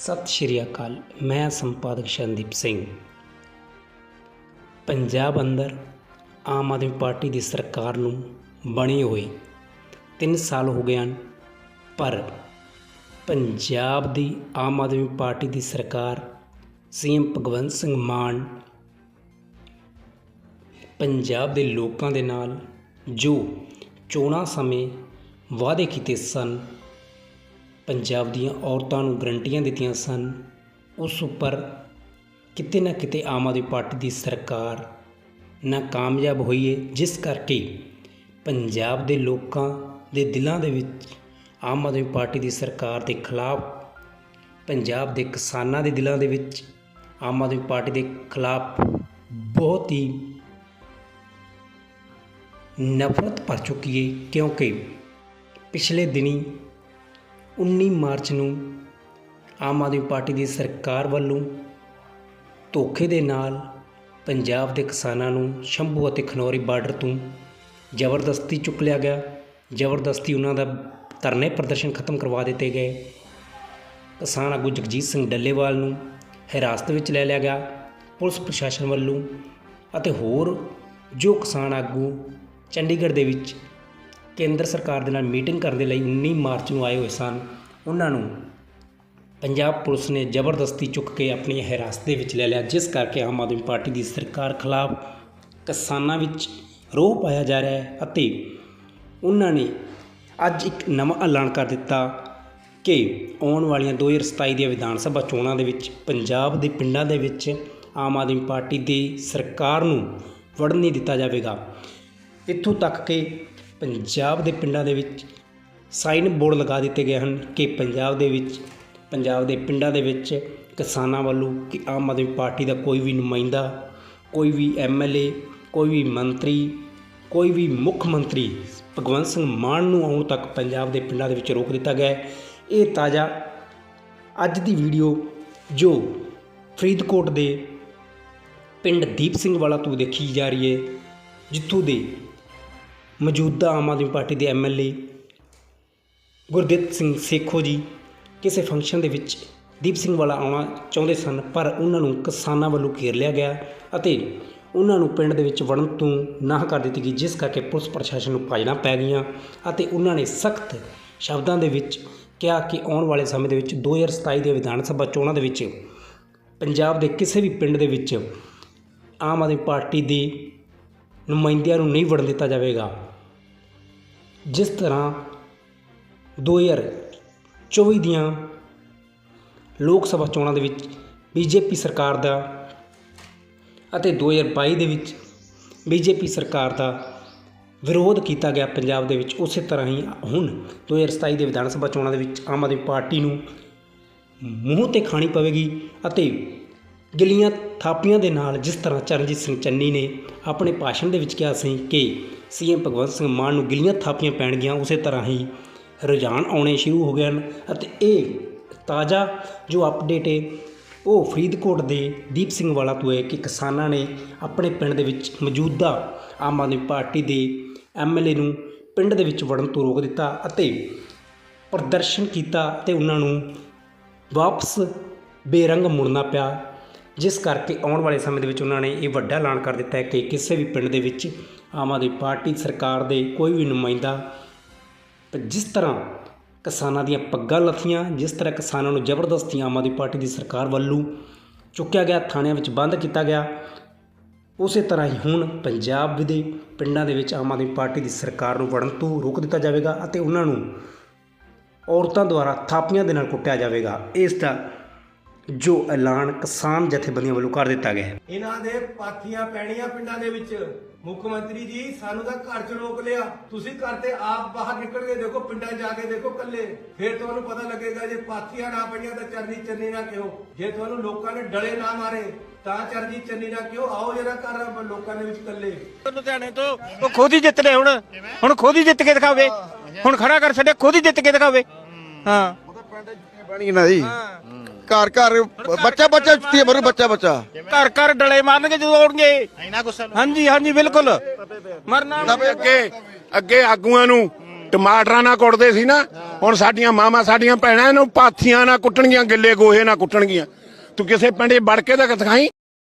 ਸਤਿ ਸ਼੍ਰੀ ਅਕਾਲ, ਮੈਂ ਸੰਪਾਦਕ ਸ਼ਰਨਦੀਪ ਸਿੰਘ। ਪੰਜਾਬ ਅੰਦਰ ਆਮ ਆਦਮੀ ਪਾਰਟੀ ਦੀ ਸਰਕਾਰ ਨੂੰ ਬਣੇ ਹੋਏ 3 ਸਾਲ ਹੋ ਗਏ ਹਨ, ਪਰ ਪੰਜਾਬ ਦੀ ਆਮ ਆਦਮੀ ਪਾਰਟੀ ਦੀ ਸਰਕਾਰ ਸੀਐਮ ਭਗਵੰਤ ਸਿੰਘ ਮਾਨ ਪੰਜਾਬ ਦੇ ਲੋਕਾਂ ਦੇ ਨਾਲ ਜੋ ਚੋਣਾਂ ਸਮੇਂ ਵਾਅਦੇ ਕੀਤੇ ਸਨ ਪੰਜਾਬ ਦੀਆਂ ਔਰਤਾਂ ਨੂੰ ਗਰੰਟੀਆਂ ਦਿੱਤੀਆਂ ਸਨ, ਉਸ ਉੱਪਰ ਕਿਤੇ ਨਾ ਕਿਤੇ ਆਮ ਆਦਮੀ ਪਾਰਟੀ ਦੀ ਸਰਕਾਰ ਨਾ ਕਾਮਯਾਬ ਹੋਈ ਹੈ ਜਿਸ ਕਰਕੇ ਪੰਜਾਬ ਦੇ ਲੋਕਾਂ ਦੇ ਦਿਲਾਂ ਦੇ ਵਿੱਚ ਆਮ ਆਦਮੀ ਪਾਰਟੀ ਦੀ ਸਰਕਾਰ ਦੇ ਖਿਲਾਫ, ਪੰਜਾਬ ਦੇ ਕਿਸਾਨਾਂ ਦੇ ਦਿਲਾਂ ਦੇ ਵਿੱਚ ਆਮ ਆਦਮੀ ਪਾਰਟੀ ਦੇ ਖਿਲਾਫ ਬਹੁਤ ਹੀ ਨਫ਼ਰਤ ਭਰ ਚੁੱਕੀ ਹੈ ਕਿਉਂਕਿ ਪਿਛਲੇ ਦਿਨੀ 19 ਮਾਰਚ ਨੂੰ ਆਮ ਆਦਮੀ ਪਾਰਟੀ ਦੀ ਸਰਕਾਰ ਵੱਲੋਂ ਧੋਖੇ ਦੇ ਨਾਲ ਪੰਜਾਬ ਦੇ ਕਿਸਾਨਾਂ ਨੂੰ ਸ਼ੰਭੂ ਅਤੇ ਖਨੌਰੀ ਬਾਰਡਰ ਤੋਂ ਜ਼ਬਰਦਸਤੀ ਚੁੱਕ ਲਿਆ ਗਿਆ। ਜ਼ਬਰਦਸਤੀ ਉਹਨਾਂ ਦਾ ਧਰਨੇ ਪ੍ਰਦਰਸ਼ਨ ਖਤਮ ਕਰਵਾ ਦਿੱਤੇ ਗਏ। ਕਿਸਾਨ ਆਗੂ ਜਗਜੀਤ ਸਿੰਘ ਡੱਲੇਵਾਲ ਨੂੰ ਹਿਰਾਸਤ ਵਿੱਚ ਲੈ ਲਿਆ ਗਿਆ। ਪੁਲਿਸ ਪ੍ਰਸ਼ਾਸਨ ਵੱਲੋਂ ਅਤੇ ਹੋਰ ਜੋ ਕਿਸਾਨ ਆਗੂ ਚੰਡੀਗੜ੍ਹ ਦੇ ਵਿੱਚ ਕੇਂਦਰ ਸਰਕਾਰ ਦੇ ਨਾਲ ਮੀਟਿੰਗ ਕਰਨ ਦੇ ਲਈ 19 ਮਾਰਚ ਨੂੰ ਆਏ ਹੋਏ ਸਨ। ਉਹਨਾਂ ਨੂੰ ਪੰਜਾਬ ਪੁਲਿਸ ਨੇ ਜ਼ਬਰਦਸਤੀ ਚੁੱਕ ਕੇ ਆਪਣੀ ਹਿਰਾਸਤ ਦੇ ਵਿੱਚ ਲੈ ਲਿਆ, ਜਿਸ ਕਰਕੇ ਆਮ ਆਦਮੀ ਪਾਰਟੀ ਦੀ ਸਰਕਾਰ ਖਿਲਾਫ ਕਿਸਾਨਾਂ ਵਿੱਚ ਰੋਹ ਪਾਇਆ ਜਾ ਰਿਹਾ ਹੈ ਅਤੇ ਉਹਨਾਂ ਨੇ ਅੱਜ ਇੱਕ ਨਵਾਂ ਐਲਾਨ ਕਰ ਦਿੱਤਾ ਕਿ ਆਉਣ ਵਾਲੀਆਂ 2027 ਦੀਆਂ ਵਿਧਾਨ ਸਭਾ ਚੋਣਾਂ ਦੇ ਵਿੱਚ ਪੰਜਾਬ ਦੇ ਪਿੰਡਾਂ ਦੇ ਵਿੱਚ ਆਮ ਆਦਮੀ ਪਾਰਟੀ ਦੀ ਸਰਕਾਰ ਨੂੰ ਵੜਨ ਨਹੀਂ ਦਿੱਤਾ ਜਾਵੇਗਾ। ਇੱਥੋਂ ਤੱਕ ਕਿ ਪੰਜਾਬ ਦੇ ਪਿੰਡਾਂ ਦੇ ਵਿੱਚ ਸਾਈਨ ਬੋਰਡ ਲਗਾ ਦਿੱਤੇ ਗਏ ਹਨ ਕਿ ਪੰਜਾਬ ਦੇ ਵਿੱਚ, ਪੰਜਾਬ ਦੇ ਪਿੰਡਾਂ ਦੇ ਵਿੱਚ ਕਿਸਾਨਾਂ ਵੱਲੋਂ ਕਿ ਆਮ ਆਦਮੀ ਪਾਰਟੀ ਦਾ ਕੋਈ ਵੀ ਨੁਮਾਇੰਦਾ, ਕੋਈ ਵੀ ਐਮਐਲਏ ਕੋਈ ਵੀ ਮੰਤਰੀ, ਕੋਈ ਵੀ ਮੁੱਖ ਮੰਤਰੀ ਭਗਵੰਤ ਸਿੰਘ ਮਾਨ ਨੂੰ ਆਉਣ ਤੱਕ ਪੰਜਾਬ ਦੇ ਪਿੰਡਾਂ ਦੇ ਵਿੱਚ ਰੋਕ ਦਿੱਤਾ ਗਿਆ ਇਹ ਤਾਜ਼ਾ ਅੱਜ ਦੀ ਵੀਡੀਓ ਜੋ ਫਰੀਦਕੋਟ ਦੇ ਪਿੰਡ ਦੀਪ ਸਿੰਘ ਵਾਲਾ ਤੋਂ ਦੇਖੀ ਜਾ ਰਹੀ ਹੈ, ਜਿੱਥੋਂ ਦੇ ਮੌਜੂਦਾ ਆਮ ਆਦਮੀ ਪਾਰਟੀ ਦੇ ਐਮਐਲਏ ਗੁਰਦਿੱਤ ਸਿੰਘ ਸੇਖੋ ਜੀ ਕਿਸੇ ਫੰਕਸ਼ਨ ਦੇ ਵਿੱਚ ਦੀਪ ਸਿੰਘ ਵਾਲਾ ਆਉਣਾ ਚਾਹੁੰਦੇ ਸਨ, ਪਰ ਉਹਨਾਂ ਨੂੰ ਕਿਸਾਨਾਂ ਵੱਲੋਂ ਘੇਰ ਲਿਆ ਗਿਆ ਅਤੇ ਉਹਨਾਂ ਨੂੰ ਪਿੰਡ ਦੇ ਵਿੱਚ ਵੜਨ ਤੋਂ ਨਾਂਹ ਕਰ ਦਿੱਤੀ ਗਈ, ਜਿਸ ਕਰਕੇ ਪੁਲਿਸ ਪ੍ਰਸ਼ਾਸਨ ਨੂੰ ਭਾਜਣਾ ਪੈ ਗਈਆਂ ਅਤੇ ਉਹਨਾਂ ਨੇ ਸਖਤ ਸ਼ਬਦਾਂ ਦੇ ਵਿੱਚ ਕਿਹਾ ਕਿ ਆਉਣ ਵਾਲੇ ਸਮੇਂ ਦੇ ਵਿੱਚ 2027 ਦੇ ਵਿਧਾਨ ਸਭਾ ਚੋਣਾਂ ਦੇ ਵਿੱਚ ਪੰਜਾਬ ਦੇ ਕਿਸੇ ਵੀ ਪਿੰਡ ਦੇ ਵਿੱਚ ਆਮ ਆਦਮੀ ਪਾਰਟੀ ਦੇ ਨੁਮਾਇੰਦਿਆਂ ਨੂੰ ਨਹੀਂ ਵੜਨ ਦਿੱਤਾ ਜਾਵੇਗਾ। ਜਿਸ ਤਰ੍ਹਾਂ 2024 ਦੀਆਂ ਲੋਕ ਸਭਾ ਚੋਣਾਂ ਦੇ ਵਿੱਚ ਬੀਜੇਪੀ ਸਰਕਾਰ ਦਾ ਅਤੇ 2022 ਦੇ ਵਿੱਚ ਬੀਜੇਪੀ ਸਰਕਾਰ ਦਾ ਵਿਰੋਧ ਕੀਤਾ ਗਿਆ ਪੰਜਾਬ ਦੇ ਵਿੱਚ, ਉਸੇ ਤਰ੍ਹਾਂ ਹੀ ਹੁਣ 2027 ਦੇ ਵਿਧਾਨ ਸਭਾ ਚੋਣਾਂ ਦੇ ਵਿੱਚ ਆਮ ਆਦਮੀ ਪਾਰਟੀ ਨੂੰ ਮੂੰਹ ਤੇ ਖਾਣੀ ਪਵੇਗੀ ਅਤੇ ਗਿੱਲੀਆਂ ਥਾਪੀਆਂ ਦੇ ਨਾਲ ਜਿਸ ਤਰ੍ਹਾਂ ਚਰਨਜੀਤ ਸਿੰਘ ਚੰਨੀ ਨੇ ਆਪਣੇ ਭਾਸ਼ਣ ਦੇ ਵਿੱਚ ਕਿਹਾ ਸੀ ਕਿ ਸੀਐਮ ਭਗਵੰਤ ਸਿੰਘ ਮਾਨ ਨੂੰ ਗਿੱਲੀਆਂ ਥਾਪੀਆਂ ਪੈਣਗੀਆਂ, ਉਸੇ ਤਰ੍ਹਾਂ ਹੀ ਰੁਝਾਨ ਆਉਣੇ ਸ਼ੁਰੂ ਹੋ ਗਏ ਹਨ ਅਤੇ ਇਹ ਤਾਜ਼ਾ ਜੋ ਅਪਡੇਟ ਹੈ, ਉਹ ਫਰੀਦਕੋਟ ਦੇ ਦੀਪ ਸਿੰਘ ਵਾਲਾ ਤੋਂ ਹੈ ਕਿ ਕਿਸਾਨਾਂ ਨੇ ਆਪਣੇ ਪਿੰਡ ਦੇ ਵਿੱਚ ਮੌਜੂਦਾ ਆਮ ਆਦਮੀ ਪਾਰਟੀ ਦੇ ਐਮਐਲਏ ਨੂੰ ਪਿੰਡ ਦੇ ਵਿੱਚ ਵੜਨ ਤੋਂ ਰੋਕ ਦਿੱਤਾ ਅਤੇ ਪ੍ਰਦਰਸ਼ਨ ਕੀਤਾ ਤੇ ਉਹਨਾਂ ਨੂੰ ਵਾਪਸ ਬੇਰੰਗ ਮੁੜਨਾ ਪਿਆ। ਜਿਸ ਕਰਕੇ ਆਉਣ ਵਾਲੇ ਸਮੇਂ ਦੇ ਵਿੱਚ ਉਹਨਾਂ ਨੇ ਇਹ ਵੱਡਾ ਐਲਾਨ ਕਰ ਦਿੱਤਾ ਹੈ ਕਿ ਕਿਸੇ ਵੀ ਪਿੰਡ ਦੇ ਵਿੱਚ ਆਮ ਆਦਮੀ ਪਾਰਟੀ ਸਰਕਾਰ ਦੇ ਕੋਈ ਵੀ ਨੁਮਾਇੰਦਾ ਪਰ ਜਿਸ ਤਰ੍ਹਾਂ ਕਿਸਾਨਾਂ ਦੀਆਂ ਪੱਗਾਂ ਲੱਥੀਆਂ, ਜਿਸ ਤਰ੍ਹਾਂ ਕਿਸਾਨਾਂ ਨੂੰ ਜ਼ਬਰਦਸਤੀ ਆਮ ਆਦਮੀ ਪਾਰਟੀ ਦੀ ਸਰਕਾਰ ਵੱਲੋਂ ਚੁੱਕਿਆ ਗਿਆ, ਥਾਣਿਆਂ ਵਿੱਚ ਬੰਦ ਕੀਤਾ ਗਿਆ, ਉਸੇ ਤਰ੍ਹਾਂ ਹੀ ਹੁਣ ਪੰਜਾਬ ਦੇ ਪਿੰਡਾਂ ਦੇ ਵਿੱਚ ਆਮ ਆਦਮੀ ਪਾਰਟੀ ਦੀ ਸਰਕਾਰ ਨੂੰ ਵੜਨ ਤੋਂ ਰੋਕ ਦਿੱਤਾ ਜਾਵੇਗਾ ਅਤੇ ਉਹਨਾਂ ਨੂੰ ਔਰਤਾਂ ਦੁਆਰਾ ਥਾਪੀਆਂ ਦੇ ਨਾਲ ਕੁੱਟਿਆ ਜਾਵੇਗਾ। ਇਸ ਦਾ ਜੋ ਐਲਾਨ ਕਿਸਾਨ ਜਥੇਬੰਦੀਆਂ ਵੱਲੋਂ ਕਰ ਦਿੱਤਾ ਗਿਆ ਹੈ। ਇਹਨਾਂ ਦੇ ਪਾਥੀਆਂ ਪੈਣੀਆਂ ਪਿੰਡਾਂ ਦੇ ਵਿੱਚ। ਮੁੱਖ ਮੰਤਰੀ ਜੀ ਸਾਨੂੰ ਤਾਂ ਘਰ 'ਚ ਰੋਕ ਲਿਆ। ਤੁਸੀਂ ਘਰ ਤੇ ਆਪ ਬਾਹਰ ਨਿਕਲ ਕੇ ਦੇਖੋ ਪਿੰਡਾਂ ਜਾ ਕੇ ਦੇਖੋ ਕੱਲੇ ਫਿਰ ਤੁਹਾਨੂੰ ਪਤਾ ਲੱਗੇਗਾ ਜੇ ਪਾਥੀਆਂ ਨਾ ਪਈਆਂ ਤਾਂ ਚਰਨੀ ਚੰਨੀ ਨਾ ਕਿਉਂ? ਜੇ ਤੁਹਾਨੂੰ ਲੋਕਾਂ ਨੇ ਡਲੇ ਨਾ ਮਾਰੇ ਤਾਂ ਚਰਨੀ ਚੰਨੀ ਨਾ ਕਿਉਂ? ਆਓ ਜਰਾ ਘਰ ਲੋਕਾਂ ਦੇ ਵਿੱਚ ਕੱਲੇ ਲੁਧਿਆਣੇ ਤੋਂ ਉਹ ਖੁਦ ਹੀ ਜਿੱਤਦੇ ਹੁਣ। ਹੁਣ ਖੁਦ ਹੀ ਜਿੱਤ ਕੇ ਦਿਖਾਵੇ। ਹੁਣ ਖੜਾ ਕਰ ਛੱਡੇ ਖੁਦ ਹੀ ਜਿੱਤ ਕੇ ਦਿਖਾਵੇ। ਹਾਂ। ਬਣੀ ਨਾ ਜੀ। ਘਰ ਘਰ ਬੱਚਾ ਬੱਚਾ ਚੁੱਤੀ ਮਰੂ ਬੱਚਾ ਬੱਚਾ। ਘਰ ਘਰ ਡਲੇ ਮਾਰਨਗੇ ਜਦੋਂ ਆਉਣਗੇ। ਇੰਨਾ ਗੁੱਸਾ ਹਾਂਜੀ ਹਾਂਜੀ ਬਿਲਕੁਲ। ਮਰਨਾ ਅੱਗੇ ਅੱਗੇ ਆਗੂਆਂ ਨੂੰ ਟਮਾਟਰਾਂ ਨਾਲ ਕੁੱਟਦੇ ਸੀ ਨਾ ਹੁਣ ਸਾਡੀਆਂ ਮਾਵਾਂ ਸਾਡੀਆਂ ਭੈਣਾਂ ਇਹਨੂੰ ਪਾਥੀਆਂ ਨਾਲ ਕੁੱਟਣਗੀਆਂ ਗਿੱਲੇ ਗੋਹੇ ਨਾਲ ਕੁੱਟਣਗੀਆਂ। ਤੂੰ ਕਿਸੇ ਪਿੰਡੇ ਵੜ ਕੇ ਤਾਂ ਦਿਖਾਈ।